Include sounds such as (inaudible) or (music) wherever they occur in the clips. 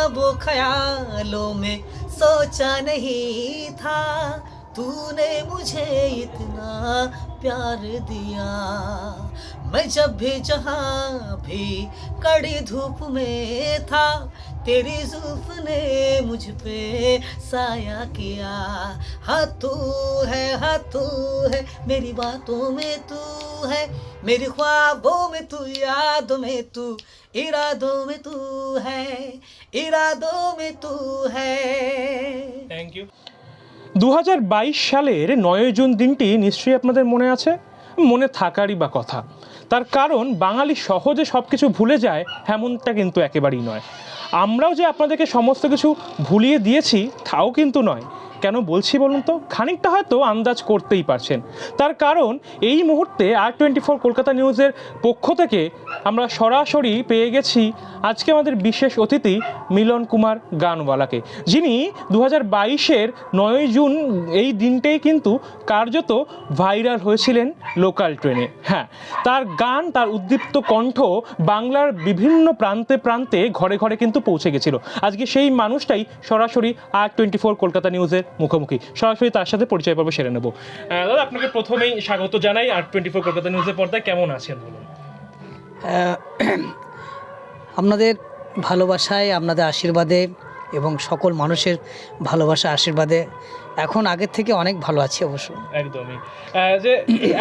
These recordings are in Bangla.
ख्वाबों ख्यालों में, सोचा नहीं था। तूने मुझे इतना प्यार दिया। मैं जब भी जहाँ भी कड़ी धूप में था, तेरी जुल्फ ने मुझ पे साया किया। हाँ तू है हाँ तू है, मेरी बातों में तू है मेरी ख्वाबों में तू यादों में तू इरादों में तू है इरादों में तू है থ্যাংক ইউ দু সালের নয় জুন দিনটি নিশ্চয়ই আপনাদের মনে আছে মনে থাকারই বা কথা তার কারণ বাঙালি সহজে সব কিছু ভুলে যায় এমনটা কিন্তু একেবারেই নয় আমরাও যে আপনাদেরকে সমস্ত কিছু ভুলিয়ে দিয়েছি তাও কিন্তু নয় কেন বলছি বলুন তো? খানিকটা হয়তো আন্দাজ করতেই পারছেন। তার কারণ এই মুহূর্তে আর টোয়েন্টি ফোর কলকাতা নিউজের পক্ষ থেকে আমরা সরাসরি পেয়ে গেছি আজকে আমাদের বিশেষ অতিথি মিলন কুমার গানওয়ালাকে, যিনি দু হাজার বাইশের নয় জুন এই দিনটাই কিন্তু কার্যত ভাইরাল হয়েছিলেন লোকাল ট্রেনে। হ্যাঁ তার গান, তার উদ্দীপ্ত কণ্ঠ বাংলার বিভিন্ন প্রান্তে প্রান্তে ঘরে ঘরে কিন্তু পৌঁছে গেছিল। আজকে সেই মানুষটাই সরাসরি আর টোয়েন্টি ফোর কলকাতা নিউজের মুখোমুখি। সরাসরি তার সাথে পরিচয় পর্ব সেরে নেব। দাদা, আপনাকে প্রথমেই স্বাগত জানাই আর টোয়েন্টি ফোর কলকাতা নিউজের পর্দায়। কেমন আছেন বলুন? (clears throat) আপনাদের ভালোবাসায়, আপনাদের আশীর্বাদে এবং সকল মানুষের ভালোবাসা, আশীর্বাদে এখন আগের থেকে অনেক ভালো আছি অবশ্য। একদমই। যে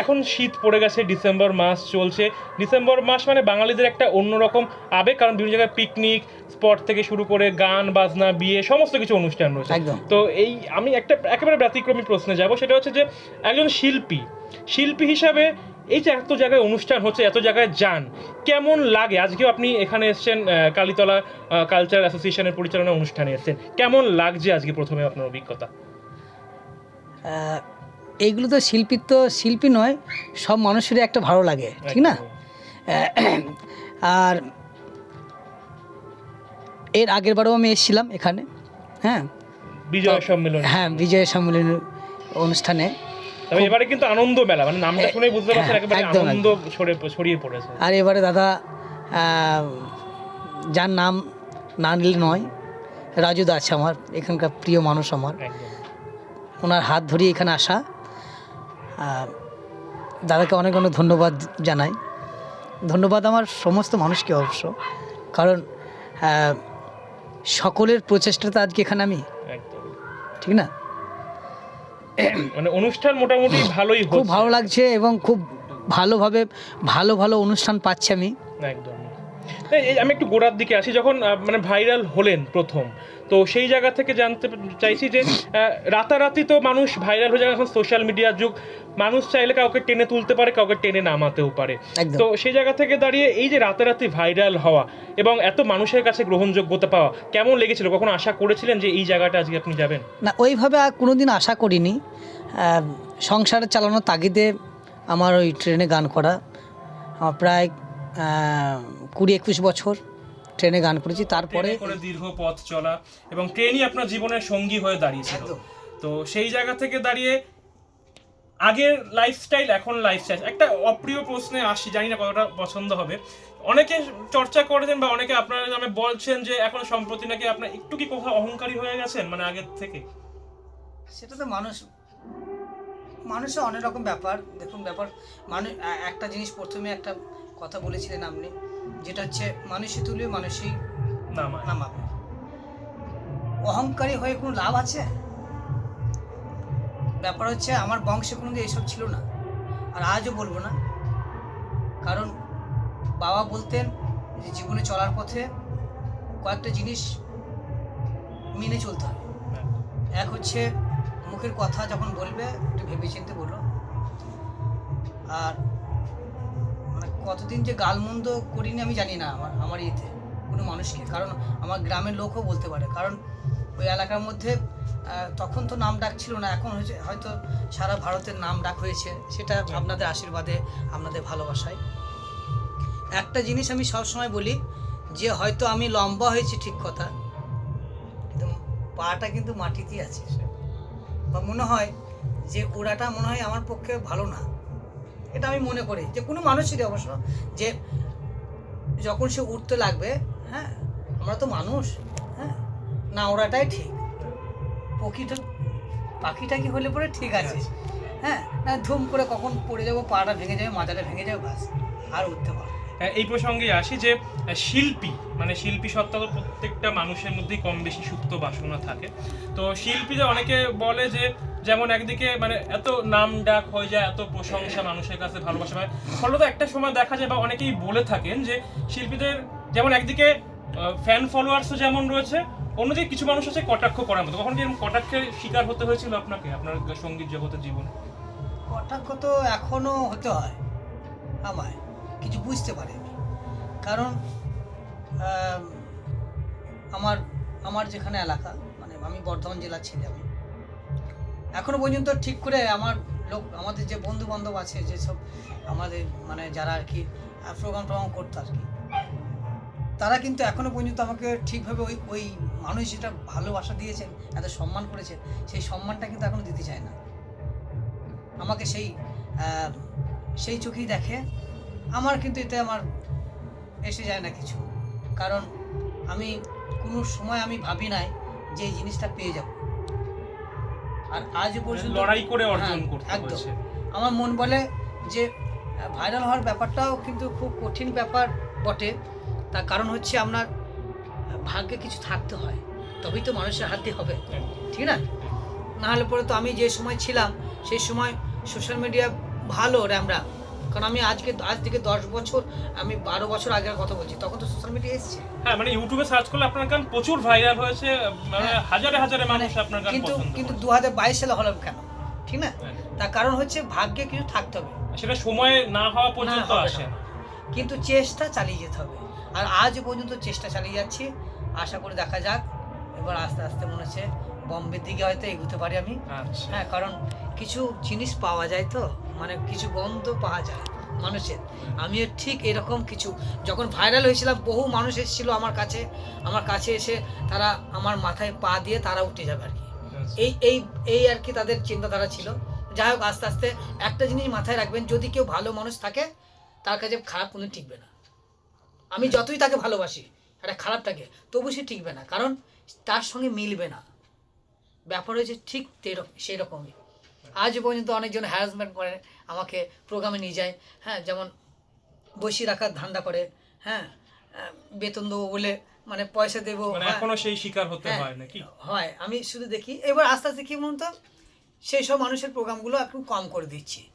এখন শীত পড়ে গেছে ডিসেম্বর মাস চলছে। ডিসেম্বর মাস মানে বাঙালিদের একটা অন্যরকম আবেগ কারণ বিভিন্ন জায়গায় পিকনিক স্পট থেকে শুরু করে গান বাজনা বিয়ে সমস্ত কিছু অনুষ্ঠান রয়েছে। একদম। তো এই আমি একটা একেবারে ব্যতিক্রমী প্রশ্নে যাব সেটা হচ্ছে যে একজন শিল্পী শিল্পী হিসাবে এই যে এত জায়গায় অনুষ্ঠান হচ্ছে এত জায়গায় যান কেমন লাগে? আজকেও আপনি এখানে এসেছেন কালীতলা কালচার অ্যাসোসিয়েশনের পরিচালনা অনুষ্ঠানে এসেছেন। কেমন লাগছে আজকে প্রথমে আপনার অভিজ্ঞতা? এইগুলো তো শিল্পীর তো শিল্পী নয় সব মানুষেরই একটা ভালো লাগে ঠিক না? আর এর আগের বারেও আমি এসেছিলাম এখানে হ্যাঁ? বিজয় সম্মেলন। হ্যাঁ বিজয় সম্মেলন অনুষ্ঠানে। তবে এবারে কিন্তু আনন্দ মেলা মানে নামটা শুনেই বুঝতে পারছেন হ্যাঁ, একেবারে আনন্দ ছড়িয়ে পড়েছে। আর এবারে দাদা যার নাম না নিলে নয় রাজু দা আছে আমার এখানকার প্রিয় মানুষ আমার। ওনার হাত ধরিয়ে এখানে আসা। দাদাকে অনেক অনেক ধন্যবাদ জানাই। ধন্যবাদ আমার সমস্ত মানুষকে অবশ্য। কারণ সকলের প্রচেষ্টাতে আজকে এখানে আমি। ঠিক না? মানে অনুষ্ঠান মোটামুটি ভালোই খুব ভালো লাগছে এবং খুব ভালোভাবে ভালো ভালো অনুষ্ঠান পাচ্ছি আমি। একদম। আমি একটু গোড়ার দিকে আসি যখন মানে ভাইরাল হলেন প্রথম তো সেই জায়গা থেকে জানতে চাইছি যে রাতারাতি তো মানুষ ভাইরাল হয়ে যায় এখন সোশ্যাল মিডিয়ার যুগ মানুষ চাইলে কাউকে টেনে তুলতে পারে কাউকে টেনে নামাতেও পারে। তো সেই জায়গা থেকে দাঁড়িয়ে এই যে রাতারাতি ভাইরাল হওয়া এবং এত মানুষের কাছে গ্রহণযোগ্যতা পাওয়া কেমন লেগেছিল? কখনো আশা করেছিলেন যে এই জায়গাটা আজকে আপনি যাবেন? না ওইভাবে আর কোনোদিন আশা করিনি। সংসার চালানোর তাগিদে আমার ওই ট্রেনে গান করা। আমার প্রায় কুড়ি একুশ বছর ট্রেনে গান করেছি তারপরে করে দীর্ঘ পথ চলা এবং ট্রেনই আপনার জীবনের সঙ্গী হয়ে দাঁড়িয়েছিল। তো সেই জায়গা থেকে দাঁড়িয়ে আগের লাইফস্টাইল এখন লাইফস্টাইল একটা অপ্রিয় প্রশ্নে আসি জানি না কতটা পছন্দ হবে। অনেকে চর্চা করেছেন বা অনেকে আপনার নামে বলছেন যে এখন সম্প্রতি নাকি আপনার একটু কি কোথাও অহংকারী হয়ে গেছেন মানে আগের থেকে? সেটা তো মানুষ মানুষের অনেক রকম ব্যাপার। দেখুন ব্যাপার মানুষ একটা জিনিস প্রথমে একটা কথা বলেছিলেন আপনি যেটা হচ্ছে মানুষই তুলে মানুষই না মানে নামাবে। অহংকারী হয়ে কোনো লাভ আছে? ব্যাপার হচ্ছে আমার বংশে কোনো এসব ছিল না আর আজও বলব না। কারণ বাবা বলতেন যে জীবনে চলার পথে কয়েকটা জিনিস মেনে চলতে হবে। এক হচ্ছে মুখের কথা যখন বলবে একটু ভেবে চিনতে বলো আর কতদিন যে গালমন্দ করিনি আমি জানি না আমার আমার ইয়েতে কোনো মানুষকে। কারণ আমার গ্রামের লোকও বলতে পারে। কারণ ওই এলাকার মধ্যে তখন তো নাম ডাক ছিল না এখন হয়েছে হয়তো সারা ভারতের নাম ডাক হয়েছে সেটা আপনাদের আশীর্বাদে আপনাদের ভালোবাসায়। একটা জিনিস আমি সবসময় বলি যে হয়তো আমি লম্বা হয়েছি ঠিক কথা কিন্তু পাটা কিন্তু মাটিতেই আছে। বা মনে হয় যে ওড়াটা মনে হয় আমার পক্ষে ভালো না। এটা আমি মনে করি যে কোনো মানুষেরই অবশ্য যে যখন সে উঠতে লাগবে হ্যাঁ আমরা তো মানুষ হ্যাঁ না ওরাটাই ঠিক। পক্ষীটা পাখিটা কি হলে পরে ঠিক আছে? হ্যাঁ। না ধুম করে কখন পড়ে যাব পাটা ভেঙে যাবে মাথাটা ভেঙে যাবে বাস আর উঠতে পারব হ্যাঁ, এই প্রসঙ্গে আসি যে শিল্পী মানে শিল্পী সত্তা তো প্রত্যেকটা মানুষের মধ্যেই কম বেশি সুপ্ত বাসনা থাকে। তো শিল্পীদের অনেকে বলে যে যেমন একদিকে মানে এত নাম ডাক হয়ে যায়, এত প্রশংসা মানুষের কাছে, ভালোবাসা পায়। ফলত একটা সময় দেখা যায় বা অনেকেই বলে থাকেন যে শিল্পীদের যেমন একদিকে ফ্যান ফলোয়ার্সও যেমন রয়েছে, অন্যদিকে কিছু মানুষ আছে কটাক্ষ করার মতো। কখন কি কটাক্ষের শিকার হতে হয়েছিল আপনাকে, আপনার সংগীত জগতের জীবনে? কটাক্ষ তো এখনও হতে হয়, আমায়। কিছু বুঝতে পারি কারণ আমার আমার যেখানে এলাকা মানে আমি বর্ধমান জেলার ছেলে আমি এখনও পর্যন্ত ঠিক করে আমার লোক, আমাদের যে বন্ধু বান্ধব আছে যেসব আমাদের মানে যারা আর কি প্রোগ্রাম টোগ্রাম করতো আর কি, তারা কিন্তু এখনও পর্যন্ত আমাকে ঠিকভাবে ওই ওই মানুষ যেটা ভালোবাসা দিয়েছেন, এত সম্মান করেছেন, সেই সম্মানটা কিন্তু এখনও দিতে চায় না। আমাকে সেই সেই চোখেই দেখে, আমার কিন্তু এতে আমার এসে যায় না কিছু। কারণ আমি কোনো সময় আমি ভাবি নাই যে এই জিনিসটা পেয়ে যাব। আর আজ পর্যন্ত লড়াই করে অর্জন হ্যাঁ, করতে একদম। হয়েছে। আমার মন বলে যে ভাইরাল হওয়ার ব্যাপারটাও কিন্তু খুব কঠিন ব্যাপার বটে। তার কারণ হচ্ছে আপনার ভাগ্যে কিছু থাকতে হয়। তবেই তো মানুষের হাতে হবে। ঠিক না? না হলে পরে তো আমি যে সময় ছিলাম সেই সময় সোশ্যাল মিডিয়া ভালো র্যামরা কারণ আমি আজকে আজ থেকে দশ বছর আমি বারো বছর আগের কথা বলছি তখন তো সোশ্যাল মিডিয়া এসছে। হ্যাঁ মানে ইউটিউবে সার্চ করলে আপনার গান প্রচুর ভাইরাল হয়েছে মানে হ্যাঁ। হাজারে হাজারে মানে মানুষ আপনার গান কিন্তু কিন্তু দু হাজার বাইশ সালে হলো কেন? ঠিক না? হ্যাঁ। তার কারণ হচ্ছে ভাগ্যে কিছু থাকতে হবে। সেটা সময় না হওয়া পর্যন্ত আসে কিন্তু চেষ্টা চালিয়ে যেতে হবে। আর আজ পর্যন্ত চেষ্টা চালিয়ে যাচ্ছি। আশা করে দেখা যাক। এবার আস্তে আস্তে মনে হচ্ছে বম্বের দিকে হয়তো এগোতে পারি আমি। আচ্ছা। হ্যাঁ কারণ কিছু জিনিস পাওয়া যায় তো। মানে কিছু গন্ধ পাওয়া যায় মানুষের। আমিও ঠিক এরকম কিছু। যখন ভাইরাল হয়েছিলাম বহু মানুষ এসেছিল আমার কাছে। আমার কাছে এসে তারা আমার মাথায় পা দিয়ে তারা উঠে যাবে আর কি। এই এই এই আর কি তাদের চিন্তাধারা ছিল। যাই হোক আস্তে আস্তে একটা জিনিস মাথায় রাখবেন যদি কেউ ভালো মানুষ থাকে তার কাছে খারাপ কোনো টিকবে না। আমি যতই তাকে ভালোবাসি একটা খারাপটাকে তবু সে টিকবে না। কারণ তার সঙ্গে মিলবে না। ব্যাপার হয়েছে ঠিক তেরকম সেই রকমই আজ পর্যন্ত অনেকজন হ্যারাসমেন্ট করে আমাকে প্রোগ্রামে নিয়ে যায়। হ্যাঁ যেমন বসি রাখার ধান্দা করে হ্যাঁ বেতন দেবো বলে মানে পয়সা দেবো মানে হ্যাঁ। এখনও সেই শিকার হতে হ্যাঁ। হয় নাকি? হয় আমি শুধু দেখি। এবার আস্তে আস্তে কি বলুন তো সেই সব মানুষের প্রোগ্রামগুলো একটু কম করে দিচ্ছি।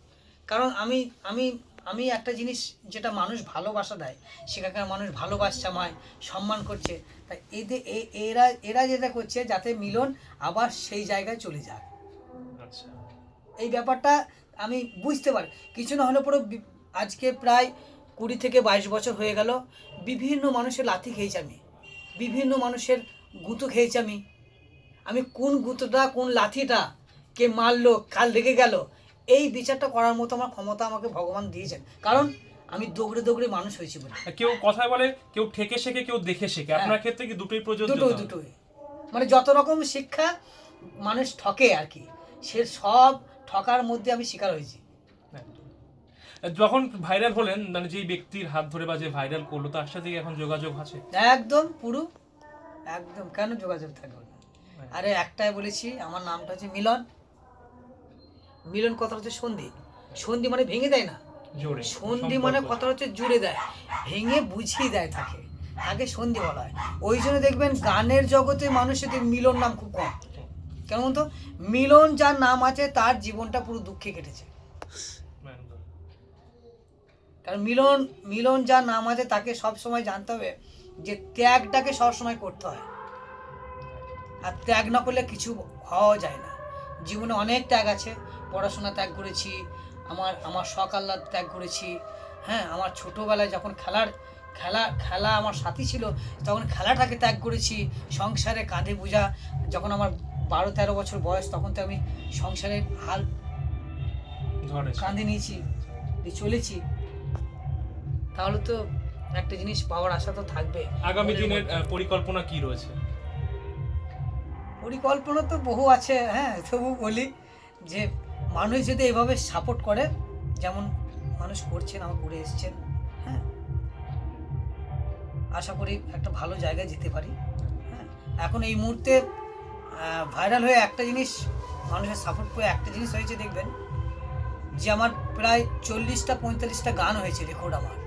কারণ আমি আমি আমি একটা জিনিস যেটা মানুষ ভালোবাসা দেয় সেখানকার মানুষ ভালোবাসছে আমায় সম্মান করছে তাই এদের এ- এরা এরা যেটা করছে যাতে মিলন আবার সেই জায়গায় চলে যায়। আচ্ছা। এই ব্যাপারটা আমি বুঝতে পারি। কিছু না হলে পরে আজকে প্রায় কুড়ি থেকে বাইশ বছর হয়ে গেল বিভিন্ন মানুষের লাথি খেয়েছি আমি। বিভিন্ন মানুষের গুঁতো খেয়েছি আমি। আমি কোন গুঁতোটা কোন লাথিটা কে মারলো কাল রেগে গেল এই বিচারটা করার মতো আমার ক্ষমতা আমাকে ভগবান দিয়েছেন। কারণ আমি দৌড়ে দৌড়ে মানুষ হয়েছি বলে। কেউ কথায় বলে কেউ ঠেকে শেখে কেউ দেখে শেখে। হ্যাঁ। আপনার ক্ষেত্রে কি দুটোই প্রযোজ্য দুটোই দুটোই। মানে যত রকম শিক্ষা মানুষ ঠকে আর কি সে সব ঠকার মধ্যে আমি শিকার হয়েছি। যখন ভাইরাল হলেন মানে যেই ব্যক্তির হাত ধরে বা যে ভাইরাল করল তার সাথে এখন যোগাযোগ আছে? একদম পুরো একদম। কেন যোগাযোগ থাকবে না? আরে একটাই বলেছি আমার নামটা হচ্ছে মিলন। মিলন কথা হচ্ছে সন্ধি। সন্ধি মানে ভেঙে দেয় না। জোরে সন্ধি মানে কথা হচ্ছে জুড়ে দেয়। ভেঙে বুঝিয়ে দেয় তাকে। তাকে সন্ধি বলা হয়। ওই জন্য দেখবেন গানের জগতে মানুষের মিলন নাম খুব কম। কেন বলুন তো মিলন যার নাম আছে, তার জীবনটা পুরো দুঃখে কেটেছে। কারণ মিলন মিলন যার নাম আছে, তাকে সব সময় জানতে হবে যে ত্যাগটাকে সব সময় করতে হয়। আর ত্যাগ না করলে কিছু হওয়া যায় না। জীবনে অনেক ত্যাগ আছে। পড়াশোনা ত্যাগ করেছি, আমার আমার শখ আহ্লাদ ত্যাগ করেছি। হ্যাঁ আমার ছোটোবেলায় যখন খেলার, খেলা খেলা আমার সাথী ছিল, তখন খেলাটাকে ত্যাগ করেছি। সংসারে কাঁধে বোঝা, যখন আমার বারো তেরো বছর বয়স তখন তো আমি সংসারের হাল। কাঁধে নিয়েছি চলেছি। তাহলে তো একটা জিনিস পাওয়ার আশা তো থাকবে। আগামী দিনের পরিকল্পনা কি রয়েছে? পরিকল্পনা তো বহু আছে হ্যাঁ তবু বলি যে মানুষ যদি এভাবে সাপোর্ট করে যেমন মানুষ করছেন আমার করে এসছেন হ্যাঁ আশা করি একটা ভালো জায়গায় যেতে পারি হ্যাঁ। এখন এই মুহূর্তে ভাইরাল হয়ে একটা জিনিস, মানুষের সাপোর্ট করে একটা জিনিস হয়েছে, দেখবেন, যে আমার প্রায় চল্লিশটা, পঁয়তাল্লিশটা গান হয়েছে রেকর্ড আমার।